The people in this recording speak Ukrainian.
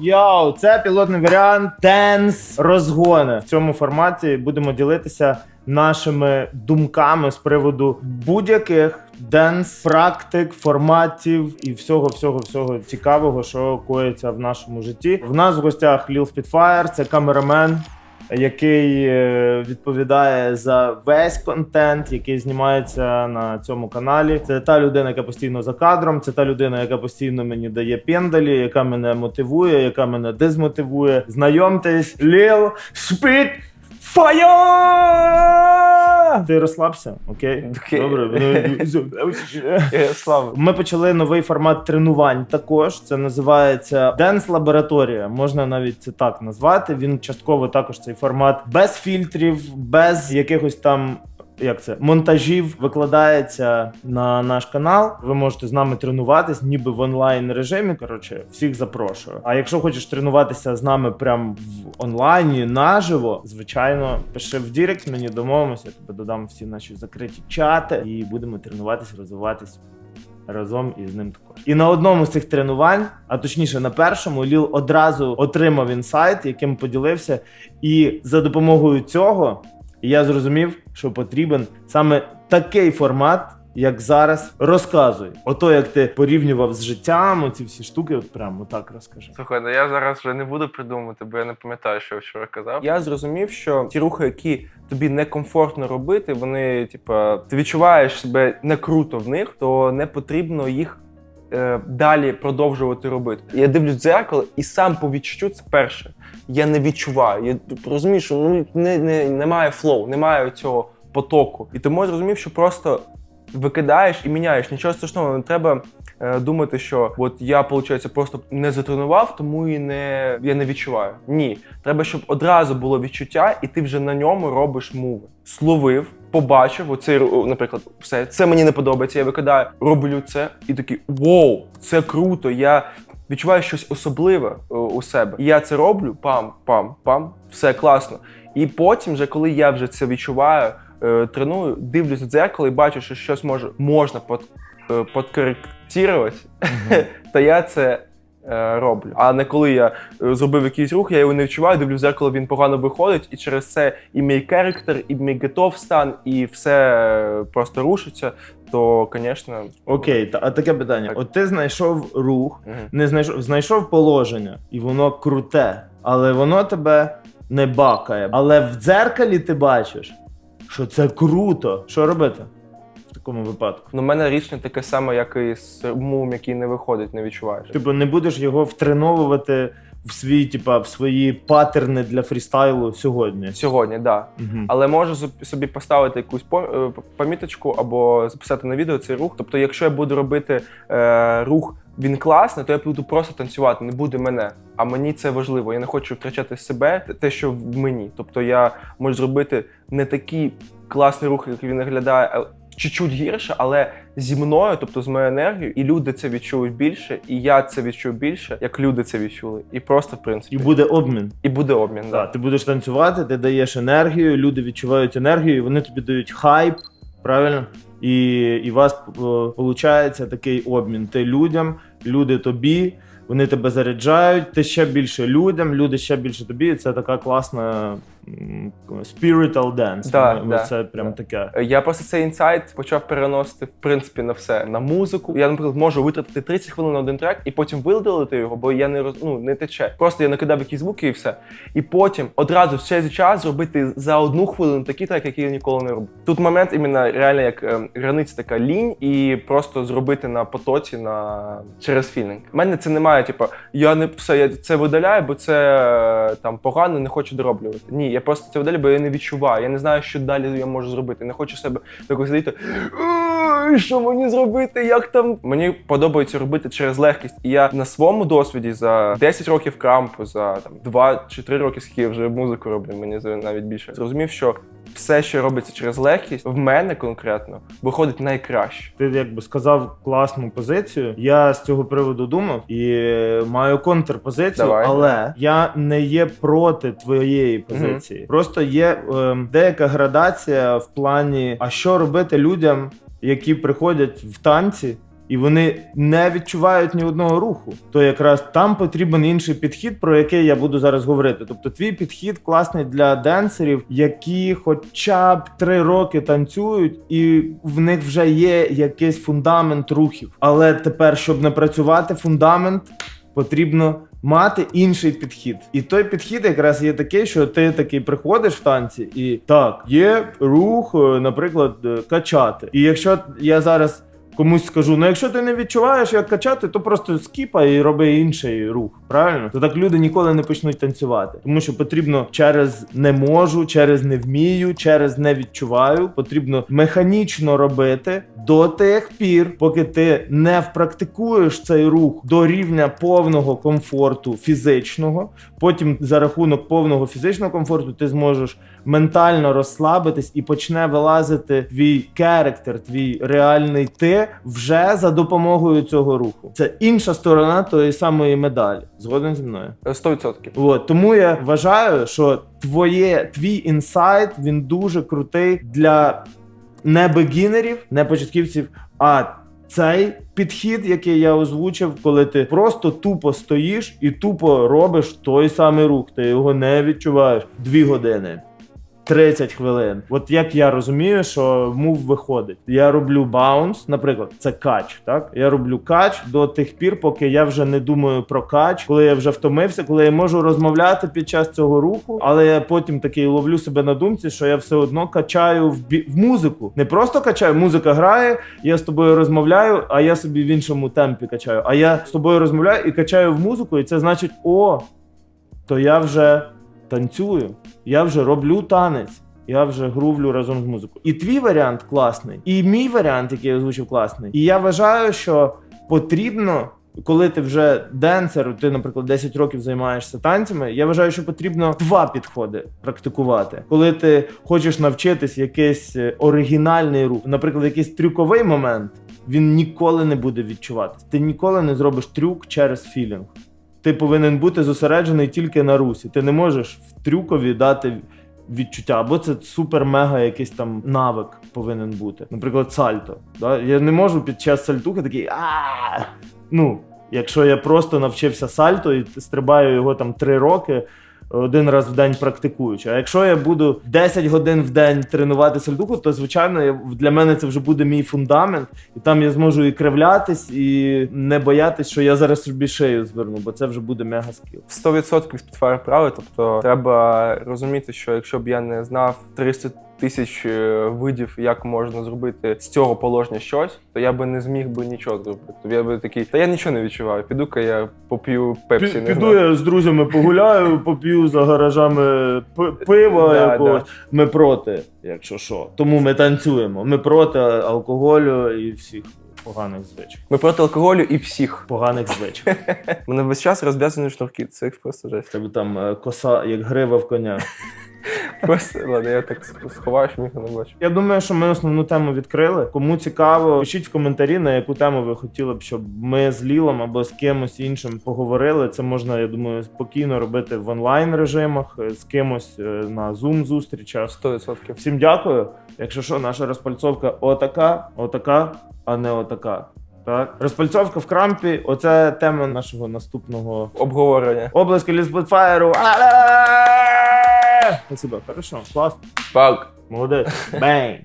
Йоу, це пілотний варіант Денс розгони. В цьому форматі будемо ділитися нашими думками з приводу будь-яких денс практик, форматів і всього, всього, всього цікавого, що коїться в нашому житті. В нас в гостях Ліл Spitfire, це камерамен. Який е, відповідає за весь контент, який знімається на цьому каналі. Це та людина, яка постійно за кадром, це та людина, яка постійно мені дає пендалі, яка мене мотивує, яка мене дезмотивує. Знайомтесь, Ліл Шпіт Файо! Ти розслабся, окей? Окей. Добре. Слава. Ми почали новий формат тренувань. Також це називається Денс лабораторія. Можна навіть це так назвати. Він частково також цей формат без фільтрів, без якихось там. Як це монтажів викладається на наш канал. Ви можете з нами тренуватись, ніби в онлайн режимі. Коротше, всіх запрошую. А якщо хочеш тренуватися з нами прям в онлайні наживо, звичайно, пиши в Дірект, мені домовимося. Я тебе додам всі наші закриті чати і будемо тренуватись, розвиватись разом із ним також. І на одному з цих тренувань, а точніше на першому, Ліл одразу отримав інсайт, яким поділився. І за допомогою цього я зрозумів, що потрібен саме такий формат. Як зараз розказуй, ото як ти порівнював з життям, оці всі штуки, от прямо так розкажи. слухай, ну я зараз вже не буду придумувати, бо я не пам'ятаю, що я вчора казав. Я зрозумів, що ті рухи, які тобі некомфортно робити, вони, типа, ти відчуваєш себе не круто в них, то не потрібно їх. Е, Далі продовжувати робити. Я дивлюсь в дзеркало і сам по відчуттю це перше. Я не відчуваю. Я розумію, що ну не, не, немає флоу, немає цього потоку. І тому я зрозумів, що просто викидаєш і міняєш. Нічого страшного, не треба е, думати, що от я, виходить, просто не затренував, тому і не я не відчуваю. Ні, треба, щоб одразу було відчуття, і ти вже на ньому робиш муви. Словив, побачив, оцей, наприклад, все, це мені не подобається. Я викидаю, роблю це, і такий воу, це круто. Я відчуваю щось особливе у себе. І я це роблю, пам, пам, пам, все класно. І потім, вже коли я вже це відчуваю, е, треную, дивлюсь в дзеркало і бачу, що щось може можна е, подкоректувати, то я це роблю. А не коли я е, зробив якийсь рух, я його не відчуваю, дивлюсь в дзеркало, він погано виходить, і через це і мій керектер, і мій готов стан, і все е, просто рушиться. То, звісно, Окей, та, а таке питання: Так. от ти знайшов рух, не знайшов, знайшов положення, і воно круте, але воно тебе не бакає. Але в дзеркалі ти бачиш, що це круто. Що робити такому випадку? ну, в мене рішення таке саме, як і з мум, який не виходить, не відчуваєш. Типу, не будеш його втреновувати в свій, типа, в свої паттерни для фрістайлу сьогодні. Сьогодні, так. Да. Угу. Але можу собі поставити якусь е, поміточку або записати на відео цей рух. Тобто, якщо я буду робити е, рух, він класний, то я буду просто танцювати, не буде мене. А мені це важливо. Я не хочу втрачати себе, те, що в мені. Тобто я можу зробити не такий класний рух, як він виглядає. Чуть-чуть гірше, але зі мною, тобто з моєю енергією, і люди це відчують більше, і я це відчую більше, як люди це відчули. І просто, в принципі, І буде обмін. і буде обмін. Да, Да. ти будеш танцювати, ти даєш енергію, люди відчувають енергію, і вони тобі дають хайп, правильно? І, і у вас виходить такий обмін. Ти людям, люди тобі, вони тебе заряджають, ти ще більше людям, люди ще більше тобі. Це така класна spiritual dance. Да, да, це прям да. таке. Я просто цей інсайт почав переносити в принципі на все на музику. Я, наприклад, можу витратити 30 хвилин на один трек і потім видалити його, бо я не роз... ну, не тече. Просто я накидав якісь звуки і все. І потім одразу в цей час зробити за одну хвилину такий трек, який я ніколи не робив. Тут момент іменно реально як ем, границя така лінь, і просто зробити на потоці на через філінг. У мене це немає, типу, я не все, я це видаляю, бо це е, там погано, не хочу дороблювати. Ні, я просто це вдалі, бо я не відчуваю. Я не знаю, що далі я можу зробити. Не хочу себе такого сидіти. Що мені зробити? Як там? Мені подобається робити через легкість. І я на своєму досвіді за 10 років крампу, за там 2 чи 3 роки, скільки я вже музику роблю, мені навіть більше. Зрозумів, що все, що робиться через легкість, в мене конкретно виходить найкраще. Ти якби сказав класну позицію. Я з цього приводу думав і е, маю контрпозицію, Давай. але я не є проти твоєї позиції. Просто є ем, деяка градація в плані, а що робити людям, які приходять в танці. І вони не відчувають ні одного руху. То якраз там потрібен інший підхід, про який я буду зараз говорити. Тобто, твій підхід класний для денсерів, які хоча б три роки танцюють, і в них вже є якийсь фундамент рухів. Але тепер, щоб не працювати фундамент, потрібно мати інший підхід. І той підхід якраз є такий, що ти такий приходиш в танці, і так, є рух, е, наприклад, е, качати. І якщо я зараз. Комусь скажу, ну якщо ти не відчуваєш, як качати, то просто скіпай і роби інший рух. Правильно? То так люди ніколи не почнуть танцювати. Тому що потрібно через не можу, через не вмію, через не відчуваю. Потрібно механічно робити до тих пір, поки ти не впрактикуєш цей рух до рівня повного комфорту фізичного. Потім за рахунок повного фізичного комфорту ти зможеш ментально розслабитись і почне вилазити твій керектер, твій реальний ти вже за допомогою цього руху. Це інша сторона тої самої медалі. Згоден зі мною. 100%. От тому я вважаю, що твоє твій інсайт він дуже крутий для не бегінерів, не початківців, а цей підхід, який я озвучив, коли ти просто тупо стоїш і тупо робиш той самий рух, ти його не відчуваєш дві години. 30 хвилин. От як я розумію, що мув виходить. Я роблю баунс, наприклад, це кач. Так я роблю кач до тих пір, поки я вже не думаю про кач, коли я вже втомився, коли я можу розмовляти під час цього руху, але я потім такий ловлю себе на думці, що я все одно качаю в, бі- в музику. Не просто качаю, музика грає, я з тобою розмовляю, а я собі в іншому темпі качаю. А я з тобою розмовляю і качаю в музику, і це значить, о, то я вже танцюю, я вже роблю танець. Я вже грувлю разом з музикою. І твій варіант класний, і мій варіант, який я озвучив, класний. І я вважаю, що потрібно, коли ти вже денсер, ти, наприклад, 10 років займаєшся танцями. Я вважаю, що потрібно два підходи практикувати. Коли ти хочеш навчитись якийсь е, оригінальний рух, наприклад, якийсь трюковий момент, він ніколи не буде відчуватись. Ти ніколи не зробиш трюк через філінг ти повинен бути зосереджений тільки на русі. Ти не можеш в трюкові дати відчуття, або це супер-мега якийсь там навик повинен бути. Наприклад, сальто. Да? Я не можу під час сальтухи такий а Ну, якщо я просто навчився сальто і стрибаю його там три роки. Один раз в день практикуючи. А якщо я буду 10 годин в день тренувати сальдуху, то звичайно для мене це вже буде мій фундамент, і там я зможу і кривлятись, і не боятись, що я зараз собі шию зверну, бо це вже буде мега скіл. 100% спідфайр правий. Тобто треба розуміти, що якщо б я не знав 300 тисяч е, видів, як можна зробити з цього положення щось, то я би не зміг би нічого зробити. Тобто я би такий, та я нічого не відчуваю. Піду-ка я поп'ю пепсі. Пі- не Піду знаю. я з друзями погуляю, поп'ю за гаражами пива Да, якогось. Ми проти, якщо що. Тому ми танцюємо. Ми проти алкоголю і всіх поганих звичок. Ми проти алкоголю і всіх. Поганих звичок. Мене весь час розв'язані шнурки. Це просто жесть. Тебе там е, коса, як грива в коня. Просто ладно, я так сховаю, що ніхто не бачить. Я думаю, що ми основну тему відкрили. Кому цікаво, пишіть в коментарі, на яку тему ви хотіли б, щоб ми з Лілом або з кимось іншим поговорили. Це можна, я думаю, спокійно робити в онлайн режимах е, з кимось е, на Zoom зустрічах. 100%. Всім дякую. Якщо що, наша розпальцовка отака, отака, а не отака. Так, розпальцовка в крампі. Оце тема нашого наступного Обговорення. обласки Receber, pera o chão, posso? Foco. Muda. Bem.